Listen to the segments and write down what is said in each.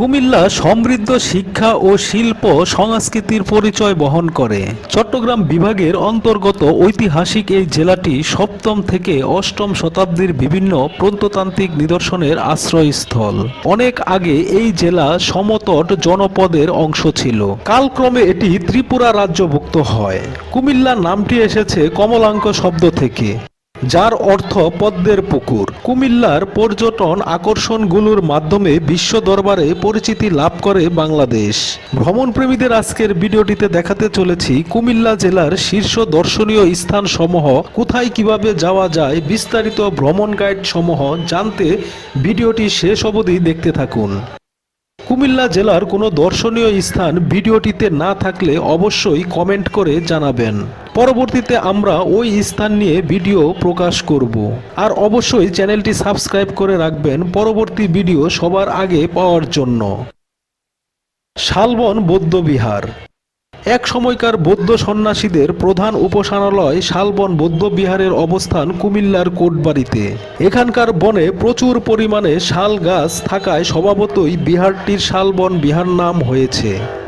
কুমিল্লা সমৃদ্ধ শিক্ষা ও শিল্প সংস্কৃতির পরিচয় বহন করে। চট্টগ্রাম বিভাগের অন্তর্গত ঐতিহাসিক এই জেলাটি সপ্তম থেকে অষ্টম শতাব্দীর বিভিন্ন প্রত্নতান্ত্রিক নিদর্শনের আশ্রয়স্থল। অনেক আগে এই জেলা সমতট জনপদের অংশ ছিল। কালক্রমে এটি ত্রিপুরা রাজ্যভুক্ত হয়। কুমিল্লা নামটি এসেছে কমলাঙ্ক শব্দ থেকে। যার অর্থ পদ্মের পুকুর। কুমিল্লার পর্যটন আকর্ষণগুলোর মাধ্যমে বিশ্ব দরবারে পরিচিতি লাভ করে বাংলাদেশ। ভ্রমণপ্রেমীদের আজকের ভিডিওটিতে দেখাতে চলেছি কুমিল্লা জেলার শীর্ষ দর্শনীয় স্থানসমূহ, কোথায় কীভাবে যাওয়া যায়, বিস্তারিত ভ্রমণ গাইড সমূহ। জানতে ভিডিওটি শেষ অবধি দেখতে থাকুন। কুমিল্লা জেলার কোনো দর্শনীয় স্থান ভিডিওটিতে না থাকলে অবশ্যই কমেন্ট করে জানাবেন। পরবর্তীতে আমরা ওই স্থান নিয়ে ভিডিও প্রকাশ করব। আর অবশ্যই চ্যানেলটি সাবস্ক্রাইব করে রাখবেন পরবর্তী ভিডিও সবার আগে পাওয়ার জন্য। শালবন বৌদ্ধবিহার এক সময়কার বৌদ্ধ সন্ন্যাসীদের প্রধান উপাসনালয় শালবন বৌদ্ধ বিহারের অবস্থান কুমিল্লার কোটবাড়িতে। এখানকার বনে প্রচুর পরিমাণে শাল গাছ থাকায় স্বভাবতই বিহারটির শালবন বিহার নাম হয়েছে।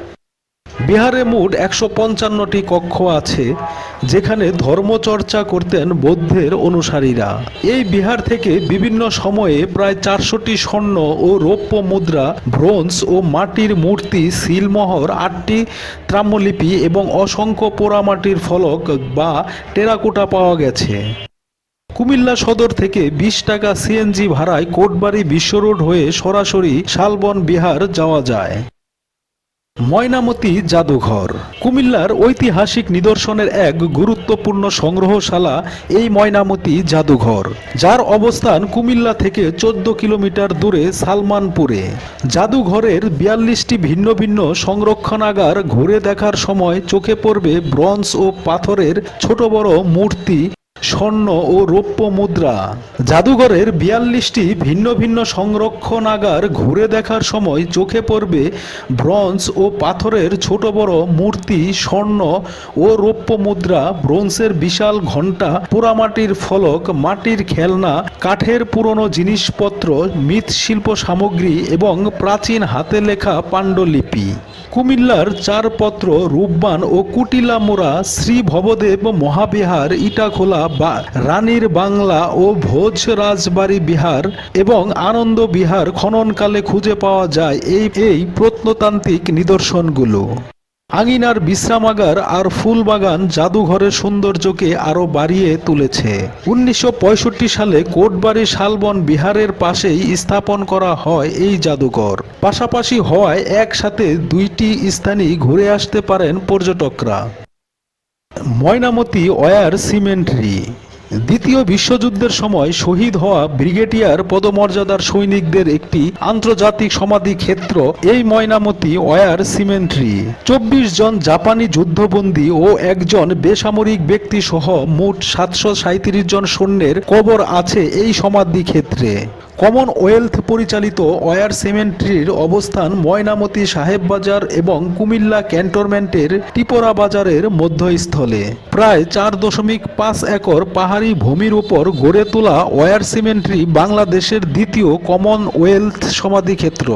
বিহারে মোট একশো পঞ্চান্নটি কক্ষ আছে, যেখানে ধর্মচর্চা করতেন বৌদ্ধের অনুসারীরা। এই বিহার থেকে বিভিন্ন সময়ে প্রায় চারশোটি স্বর্ণ ও রৌপ্য মুদ্রা, ব্রোঞ্জ ও মাটির মূর্তি, সিলমোহর, আটটি ত্রাম্যলিপি এবং অসংখ্য পোড়ামাটির ফলক বা টেরাকোটা পাওয়া গেছে। কুমিল্লা সদর থেকে বিশ টাকা সিএনজি ভাড়ায় কোটবাড়ি বিশ্বরোড হয়ে সরাসরি শালবন বিহার যাওয়া যায়। ময়নামতি জাদুঘর। কুমিল্লার ঐতিহাসিক নিদর্শনের এক গুরুত্বপূর্ণ সংগ্রহশালা এই ময়নামতি জাদুঘর, যার অবস্থান কুমিল্লা থেকে চোদ্দ কিলোমিটার দূরে সালমানপুরে। জাদুঘরের বিয়াল্লিশটি ভিন্ন ভিন্ন সংরক্ষণাগার ঘুরে দেখার সময় চোখে পড়বে ব্রঞ্জ ও পাথরের ছোট বড় মূর্তি স্বর্ণ ও রৌপ্য মুদ্রা। জাদুঘরের বিয়াল্লিশটি ভিন্ন ভিন্ন সংরক্ষণাগার ঘুরে দেখার সময় চোখে পড়বে ব্রঞ্জ ও পাথরের ছোট বড় মূর্তি, স্বর্ণ ও রৌপ্য মুদ্রা, ব্রোঞ্জের বিশাল ঘণ্টা, পোড়ামাটির ফলক, মাটির খেলনা, কাঠের পুরনো জিনিসপত্র মৃৎশিল্প সামগ্রী এবং প্রাচীন হাতে লেখা পাণ্ডুলিপি। কুমিল্লার চারপত্র, রূপবান ও কুটিলা মোড়া শ্রী ভবদেব মহাবিহার, ইটাখোলা বা রানীর বাংলা ও ভোজ রাজবাড়ি বিহার এবং আনন্দ বিহার খননকালে খুঁজে পাওয়া যায় এই এই প্রত্নতান্ত্রিক নিদর্শনগুলো। আঙিনার বিশ্রামাগার আর ফুলবাগান জাদুঘরের সৌন্দর্যকে আরও বাড়িয়ে তুলেছে। উনিশশো পঁয়ষট্টি সালে কোটবাড়ি শালবন বিহারের পাশেই স্থাপন করা হয় এই জাদুঘর। পাশাপাশি হওয়ায় একসাথে দুইটি স্থানই ঘুরে আসতে পারেন পর্যটকরা। Mainamati war cemetery. দ্বিতীয় বিশ্বযুদ্ধের সময় শহীদ হওয়া ব্রিগেডিয়ার পদমর্যাদার সৈনিকদের একটি আন্তর্জাতিক সমাধি ক্ষেত্র, এই ময়নামতি ওয়ার সিমেন্ট্রি। চব্বিশ জন জাপানি যুদ্ধবন্দী ও একজন বেসামরিক ব্যক্তি সহ মোট সাতশো সাঁত্রিশ জন সৈন্যের কবর আছে এই সমাধি ক্ষেত্রে। কমনওয়েলথ পরিচালিত ওয়ার সিমেন্ট্রির অবস্থান ময়নামতি সাহেব বাজার এবং কুমিল্লা ক্যান্টনমেন্টের টিপরা বাজারের মধ্যস্থলে। প্রায় চার দশমিক পাঁচ একর পাহাড়ি ভূমির উপর গড়ে তোলা ওয়ার সিমেন্ট্রি বাংলাদেশের দ্বিতীয় কমনওয়েলথ সমাধিক্ষেত্র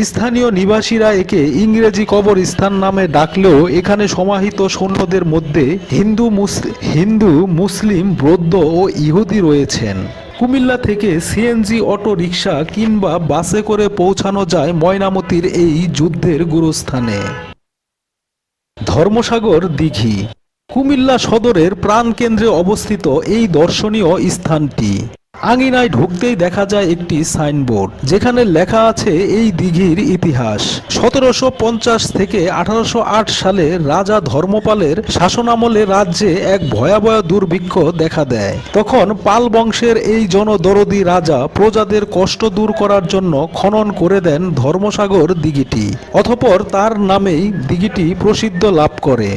স্থানীয় নিবাসীরা একে ইংরেজি কবরস্থান নামে ডাকলেও এখানে সমাহিত সৈন্যদের মধ্যে হিন্দু মুসলিম হিন্দু, মুসলিম, বৌদ্ধ ও ইহুদি রয়েছেন। কুমিল্লা থেকে সিএনজি অটো রিক্সা কিংবা বাসে করে পৌঁছানো যায় ময়নামতির এই যুদ্ধের গুরুস্থানে। ধর্মসাগর দিঘি কুমিল্লা সদরের প্রাণকেন্দ্রে অবস্থিত এই দর্শনীয় স্থানটি। আঙিনায় ঢুকতেই দেখা যায় একটি সাইনবোর্ড, যেখানে লেখা আছে এই দিঘির ইতিহাস। সতেরোশো পঞ্চাশ থেকে আঠারোশো আট সালে রাজা ধর্মপালের শাসনামলে রাজ্যে এক ভয়াবহ দুর্ভিক্ষ দেখা দেয়। তখন পাল বংশের এই জনদরদি রাজা প্রজাদের কষ্ট দূর করার জন্য খনন করে দেন ধর্মসাগর দিঘিটি অথপর তার নামেই দিঘিটি প্রসিদ্ধ লাভ করে।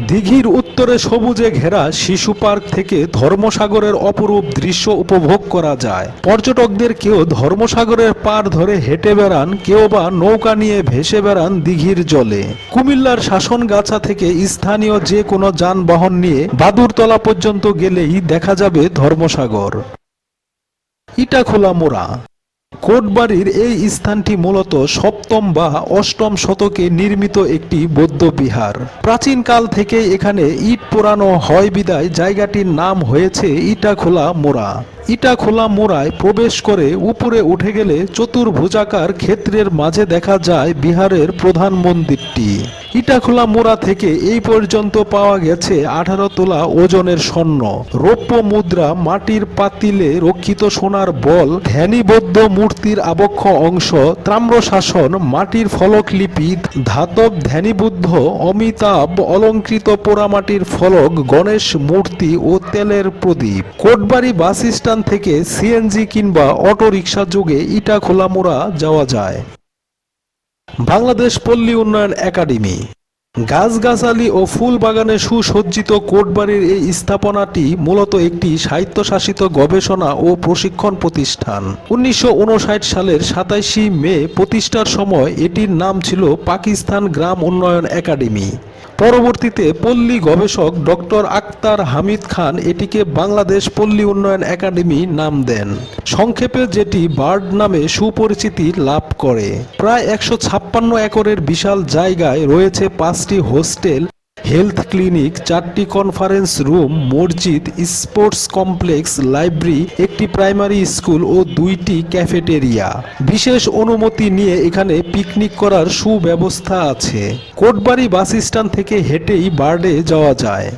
দিঘির উত্তরে সবুজে ঘেরা শিশু পার্ক থেকে ধর্মসাগরের অপরূপ দৃশ্য উপভোগ করা যায়। পর্যটকদের কেউ ধর্মসাগরের পার ধরে হেঁটে বেড়ান, কেউ বা নৌকা নিয়ে ভেসে বেড়ান দিঘির জলে। কুমিল্লার শাসনগাছা থেকে স্থানীয় যে কোনো যানবাহন নিয়ে বাদুরতলা পর্যন্ত গেলেই দেখা যাবে ধর্মসাগর। ইটাখোলা মোড়া কোটবাড়ির এই স্থানটি মূলত সপ্তম বা অষ্টম শতকে নির্মিত একটি বৌদ্ধ বিহার। প্রাচীনকাল থেকে এখানে ইট পোড়ানো হয় বিদায়। জায়গাটির নাম হয়েছে ইটাখোলা মোড়া। ইটাখোলা মোড়ায় প্রবেশ করে উপরে উঠে গেলে চতুর্ভুজাকার ক্ষেত্রের মাঝে দেখা যায় বিহারের প্রধান মন্দিরটি। ইটাখোলা মোড়া থেকে এই পর্যন্ত পাওয়া গেছে আঠারো তোলা ওজনের স্বর্ণ। রৌপ্য মুদ্রা, মাটির পাতিলে রক্ষিত সোনার বল, ধ্যানীবদ্ধ মূর্তির আবক্ষ অংশ তাম্রশাসন মাটির ফলকলিপি ধাতব ধ্যানীবুদ্ধ, অমিতাভ অলঙ্কৃত পোড়ামাটির ফলক, গণেশ মূর্তি ও তেলের প্রদীপ। কোটবাড়ি বাস স্ট্যান্ড থেকে সিএনজি কিংবা অটো অটোরিকশা যোগে ইটাখোলা মোড়া যাওয়া যায়। বাংলাদেশ পল্লী উন্নয়ন একাডেমি। গাছগাছালি ও ফুল বাগানে সুসজ্জিত কোটবাড়ির এই স্থাপনাটি মূলত একটি স্বায়ত্তশাসিত গবেষণা ও প্রশিক্ষণ প্রতিষ্ঠান। উনিশশো উনষাট সালের সাতাইশে মে প্রতিষ্ঠার সময় এটির নাম ছিল পাকিস্তান গ্রাম উন্নয়ন একাডেমি। পরবর্তীতে পল্লী গবেষক ডক্টর আক্তার হামিদ খান এটিকে বাংলাদেশ পল্লী উন্নয়ন একাডেমি নাম দেন। সংক্ষেপে যেটি বার্ড নামে সুপরিচিতি লাভ করে। প্রায় একশো ছাপ্পান্ন একরের বিশাল জায়গায় রয়েছে পাঁচটি হোস্টেল হেলথ ক্লিনিক চারটি কনফারেন্স রুম, মসজিদ, স্পোর্টস কমপ্লেক্স, লাইব্রেরি, একটি প্রাইমারি স্কুল ও দুইটি ক্যাফেটেরিয়া। বিশেষ অনুমতি নিয়ে এখানে পিকনিক করার সুব্যবস্থা আছে। কোটবাড়ি বাস স্ট্যান্ড থেকে হেঁটেই বার্ডে যাওয়া যায়।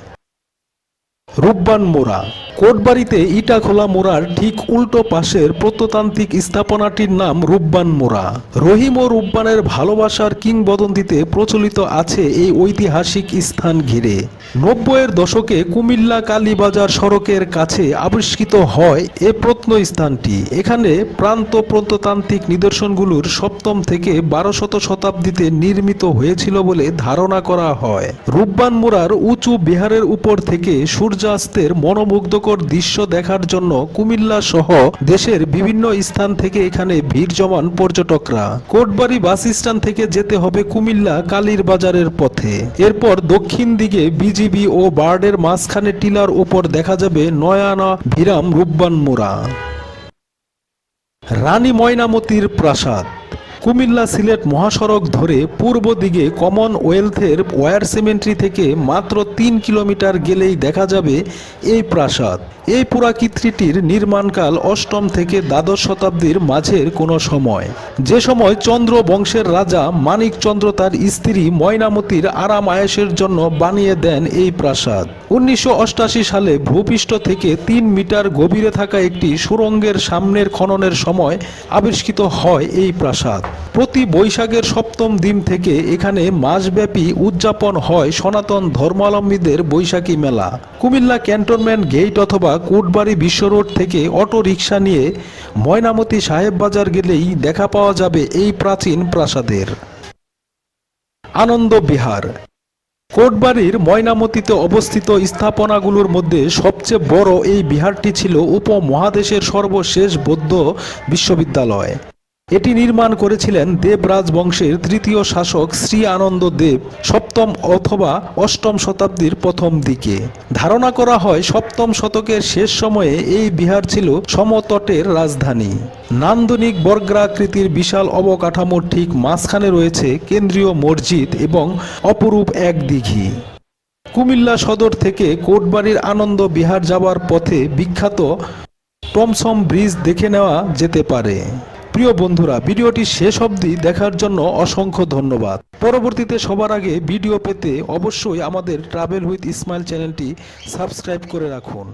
রূপবান মোড়া কোটবাড়িতে ইটাখোলা মোড়ার ঠিক উল্টো পাশের প্রত্নতান্ত্রিক স্থাপনাটির নাম রূপবান মোড়া। রহিম ও রূপবানের ভালোবাসার কিংবদন্তিতে প্রচলিত আছে এই ঐতিহাসিক স্থান ঘিরে। নব্বইয়ের দশকে কুমিল্লা কালীবাজার সড়কের কাছে আবিষ্কৃত হয় এ প্রত্নস্থানটি। এখানে প্রান্ত প্রত্নতান্ত্রিক নিদর্শনগুলোর সপ্তম থেকে বারোশত শতাব্দীতে নির্মিত হয়েছিল বলে ধারণা করা হয়। রূপবান মোড়ার উঁচু বিহারের উপর থেকে সূর্যাস্তের মনোমুগ্ধকর দৃশ্য দেখার জন্য কুমিল্লা সহ দেশের বিভিন্ন স্থান থেকে এখানে ভিড় জমান পর্যটকরা। কোটবাড়ি বাস স্ট্যান্ড থেকে যেতে হবে কুমিল্লা কালীর বাজারের পথে। এরপর দক্ষিণ দিকে বিজিবি ও বার্ডের মাঝখানে টিলার উপর দেখা যাবে নয়ানা ভিরাম রূপবান মোড়া। রানী ময়নামতির প্রাসাদ। কুমিল্লা সিলেট মহাসড়ক ধরে পূর্ব দিকে কমনওয়েলথের ওয়ার সিমেন্ট্রি থেকে মাত্র তিন কিলোমিটার গেলেই দেখা যাবে এই প্রাসাদ। এই পুরাকীর্তিটির নির্মাণকাল অষ্টম থেকে দ্বাদশ শতাব্দীর মাঝের কোনো সময়। যে সময় চন্দ্র বংশের রাজা মানিক চন্দ্র তার স্ত্রী ময়নামতির আরাম আয়েসের জন্য বানিয়ে দেন এই প্রাসাদ। উনিশশো সালে ভূপৃষ্ঠ থেকে তিন মিটার গভীরে থাকা একটি সুরঙ্গের সামনের খননের সময় আবিষ্কৃত হয় এই প্রাসাদ। প্রতি বৈশাখের সপ্তম দিন থেকে এখানে মাসব্যাপী উদযাপন হয় সনাতন ধর্মাবলম্বীদের বৈশাখী মেলা। কুমিল্লা ক্যান্টনমেন্ট গেট অথবা কোটবাড়ি বিশ্ব রোড থেকে অটো রিক্সা নিয়ে ময়নামতি সাহেব বাজার গেলেই দেখা পাওয়া যাবে এই প্রাচীন প্রাসাদের। আনন্দ বিহার। কোটবাড়ির ময়নামতিতে অবস্থিত স্থাপনাগুলোর মধ্যে সবচেয়ে বড় এই বিহারটি ছিল উপমহাদেশের সর্বশেষ বৌদ্ধ বিশ্ববিদ্যালয়। এটি নির্মাণ করেছিলেন দেবরাজ বংশের তৃতীয় শাসক শ্রী আনন্দ দেব, সপ্তম অথবা অষ্টম শতাব্দীর প্রথম দিকে। ধারণা করা হয় সপ্তম শতকের শেষ সময়ে এই বিহার ছিল সমতটের রাজধানী। নান্দনিক বর্গ্রাকৃতির বিশাল অবকাঠামোর ঠিক মাঝখানে রয়েছে কেন্দ্রীয় মসজিদ এবং অপরূপ এক দিঘি। কুমিল্লা সদর থেকে কোটবাড়ির আনন্দ বিহার যাওয়ার পথে বিখ্যাত টমসম ব্রিজ দেখে নেওয়া যেতে পারে। প্রিয় বন্ধুরা, ভিডিওটি শেষ অবধি দেখার জন্য অসংখ্য ধন্যবাদ। পরবর্তীতে সবার আগে ভিডিও পেতে অবশ্যই আমাদের ট্রাভেল উইথ ইসমাইল চ্যানেলটি সাবস্ক্রাইব করে রাখুন।